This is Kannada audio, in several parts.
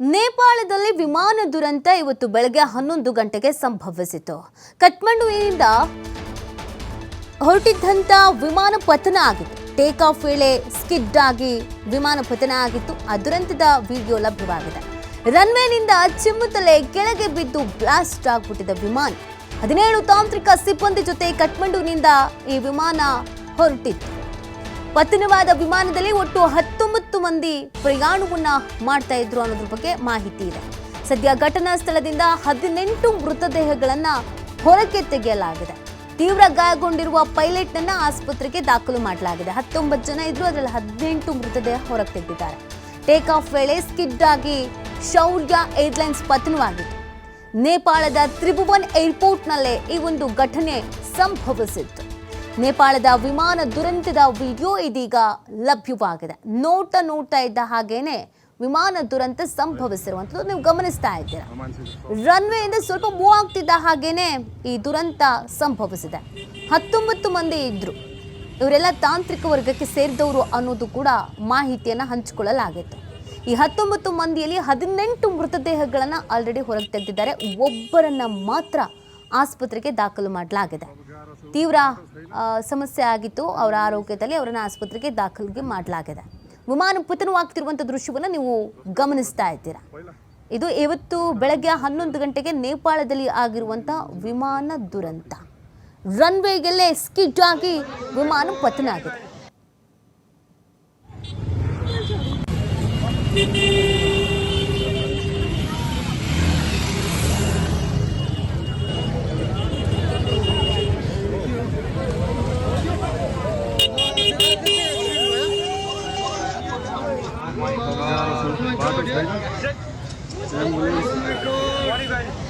ನೇಪಾಳದಲ್ಲಿ ವಿಮಾನ ದುರಂತ ಇವತ್ತು ಬೆಳಗ್ಗೆ ಹನ್ನೊಂದು ಗಂಟೆಗೆ ಸಂಭವಿಸಿತು. ಕಠ್ಮಂಡುವಿನಿಂದ ಹೊರಟಿದ್ದಂಥ ವಿಮಾನ ಪತನ ಆಗಿತ್ತು. ಟೇಕ್ ಆಫ್ ವೇಳೆ ಸ್ಕಿಡ್ ಆಗಿ ವಿಮಾನ ಪತನ ಆಗಿತ್ತು. ಆ ದುರಂತದ ವಿಡಿಯೋ ಲಭ್ಯವಾಗಿದೆ. ರನ್ವೇನಿಂದ ಚಿಮ್ಮುತ್ತಲೇ ಕೆಳಗೆ ಬಿದ್ದು ಬ್ಲಾಸ್ಟ್ ಆಗಿಬಿಟ್ಟಿದೆ ವಿಮಾನ. ಹದಿನೇಳು ತಾಂತ್ರಿಕ ಸಿಬ್ಬಂದಿ ಜೊತೆ ಕಠ್ಮಂಡುವಿನಿಂದ ಈ ವಿಮಾನ ಹೊರಟಿತ್ತು. ಪತನವಾದ ವಿಮಾನದಲ್ಲಿ ಒಟ್ಟು ಹತ್ತೊಂಬತ್ತು ಮಂದಿ ಪ್ರಯಾಣವನ್ನ ಮಾಡ್ತಾ ಇದ್ರು ಅನ್ನೋದ್ರ ಬಗ್ಗೆ ಮಾಹಿತಿ ಇದೆ. ಸದ್ಯ ಘಟನಾ ಸ್ಥಳದಿಂದ ಹದಿನೆಂಟು ಮೃತದೇಹಗಳನ್ನ ಹೊರಕ್ಕೆ ತೆಗೆಯಲಾಗಿದೆ. ತೀವ್ರ ಗಾಯಗೊಂಡಿರುವ ಪೈಲಟ್ನನ್ನ ಆಸ್ಪತ್ರೆಗೆ ದಾಖಲು ಮಾಡಲಾಗಿದೆ. ಹತ್ತೊಂಬತ್ತು ಜನ ಇದ್ರು, ಅದರಲ್ಲಿ ಹದಿನೆಂಟು ಮೃತದೇಹ ಹೊರಗೆ ತೆಗೆದಿದ್ದಾರೆ. ಟೇಕ್ ಆಫ್ ವೇಳೆ ಸ್ಕಿಡ್ ಆಗಿ ಶೌರ್ಯ ಏರ್ಲೈನ್ಸ್ ಪತನವಾಗಿತ್ತು. ನೇಪಾಳದ ತ್ರಿಭುವನ್ ಏರ್ಪೋರ್ಟ್ನಲ್ಲೇ ಈ ಒಂದು ಘಟನೆ ಸಂಭವಿಸಿತ್ತು. ನೇಪಾಳದ ವಿಮಾನ ದುರಂತದ ವಿಡಿಯೋ ಇದೀಗ ಲಭ್ಯವಾಗಿದೆ. ನೋಟ ನೋಡ್ತಾ ಇದ್ದ ಹಾಗೇನೆ ವಿಮಾನ ದುರಂತ ಸಂಭವಿಸಿರುವಂಥದ್ದು ನೀವು ಗಮನಿಸ್ತಾ ಇದ್ದೀರಾ. ರನ್ವೇಯಿಂದ ಸ್ವಲ್ಪ ಮೂವ್ ಆಗ್ತಿದ್ದ ಹಾಗೇನೆ ಈ ದುರಂತ ಸಂಭವಿಸಿದೆ. ಹತ್ತೊಂಬತ್ತು ಮಂದಿ ಇದ್ರು. ಇವರೆಲ್ಲ ತಾಂತ್ರಿಕ ವರ್ಗಕ್ಕೆ ಸೇರಿದವರು ಅನ್ನೋದು ಕೂಡ ಮಾಹಿತಿಯನ್ನು ಹಂಚಿಕೊಳ್ಳಲಾಗಿತ್ತು. ಈ ಹತ್ತೊಂಬತ್ತು ಮಂದಿಯಲ್ಲಿ ಹದಿನೆಂಟು ಮೃತದೇಹಗಳನ್ನು ಆಲ್ರೆಡಿ ಹೊರಗೆ ತೆಗೆದಿದ್ದಾರೆ. ಒಬ್ಬರನ್ನ ಮಾತ್ರ ಆಸ್ಪತ್ರೆಗೆ ದಾಖಲು ಮಾಡಲಾಗಿದೆ. ತೀವ್ರ ಸಮಸ್ಯೆ ಆಗಿತ್ತು. ಅವರ ಆರೋಗ್ಯದಲ್ಲಿ ಅವರನ್ನು ಆಸ್ಪತ್ರೆಗೆ ದಾಖಲಿಗೆ ಮಾಡಲಾಗಿದೆ. ವಿಮಾನ ಪತನವಾಗ್ತಿರುವಂಥ ದೃಶ್ಯವನ್ನು ನೀವು ಗಮನಿಸ್ತಾ ಇದ್ದೀರಾ? ಇದು ಇವತ್ತು ಬೆಳಗ್ಗೆ ಹನ್ನೊಂದು ಗಂಟೆಗೆ ನೇಪಾಳದಲ್ಲಿ ಆಗಿರುವಂಥ ವಿಮಾನ ದುರಂತ. ರನ್ವೇಗೆಲ್ಲೇ ಸ್ಕಿಡ್ ಆಗಿ ವಿಮಾನ ಪತನ ಆಗಿದೆ.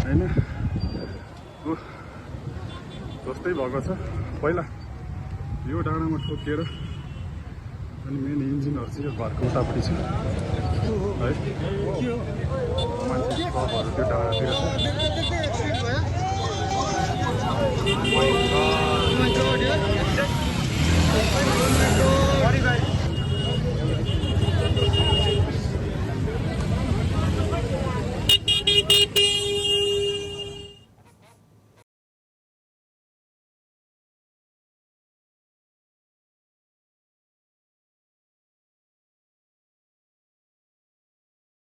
होइन जस्तै भएको छ। पहिला यो डाँडामा ठोकिएर अनि मेन इन्जिनहरू चाहिँ यो घरको उतापट्टि छ। है? मान्छे त्यो डाँडातिर। छ